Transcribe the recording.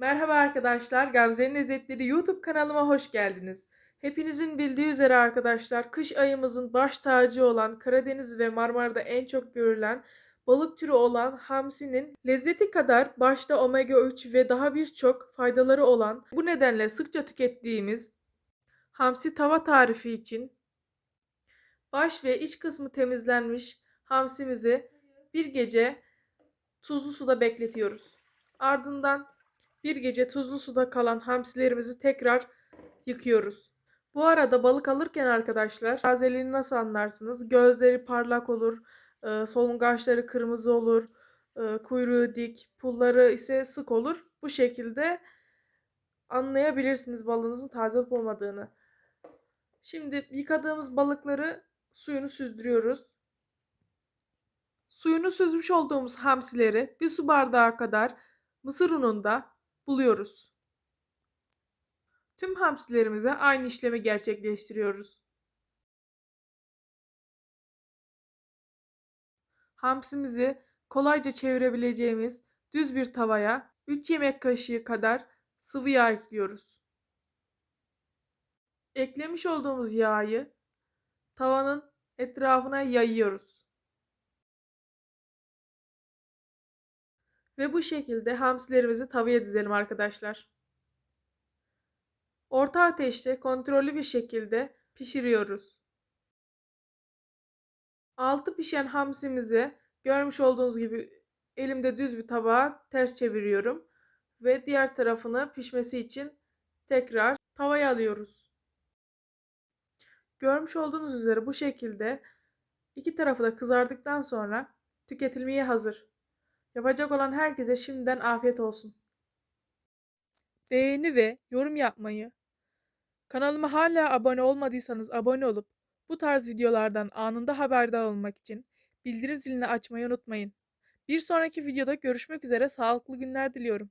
Merhaba arkadaşlar, Gamze'nin Lezzetleri YouTube kanalıma hoş geldiniz. Hepinizin bildiği üzere arkadaşlar, kış ayımızın baş tacı olan Karadeniz ve Marmara'da en çok görülen balık türü olan hamsinin lezzeti kadar başta omega 3 ve daha birçok faydaları olan bu nedenle sıkça tükettiğimiz hamsi tava tarifi için baş ve iç kısmı temizlenmiş hamsimizi bir gece tuzlu suda bekletiyoruz. Ardından bir gece tuzlu suda kalan hamsilerimizi tekrar yıkıyoruz. Bu arada balık alırken arkadaşlar tazeliğini nasıl anlarsınız? Gözleri parlak olur, e, solungaçları kırmızı olur, e, kuyruğu dik, pulları ise sık olur. Bu şekilde anlayabilirsiniz balığınızın taze olup olmadığını. Şimdi yıkadığımız balıkları suyunu süzdürüyoruz. Suyunu süzmüş olduğumuz hamsileri bir su bardağı kadar mısır ununda buluyoruz. Tüm hamsilerimize aynı işlemi gerçekleştiriyoruz. Hamsimizi kolayca çevirebileceğimiz düz bir tavaya 3 yemek kaşığı kadar sıvı yağ ekliyoruz. Eklemiş olduğumuz yağı tavanın etrafına yayıyoruz. Ve bu şekilde hamsilerimizi tavaya dizelim arkadaşlar. Orta ateşte kontrollü bir şekilde pişiriyoruz. Altı pişen hamsimizi görmüş olduğunuz gibi elimde düz bir tabağa ters çeviriyorum ve diğer tarafını pişmesi için tekrar tavaya alıyoruz. Görmüş olduğunuz üzere bu şekilde iki tarafı da kızardıktan sonra tüketilmeye hazır. Yapacak olan herkese şimdiden afiyet olsun. Beğeni ve yorum yapmayı, kanalıma hala abone olmadıysanız abone olup bu tarz videolardan anında haberdar olmak için bildirim zilini açmayı unutmayın. Bir sonraki videoda görüşmek üzere sağlıklı günler diliyorum.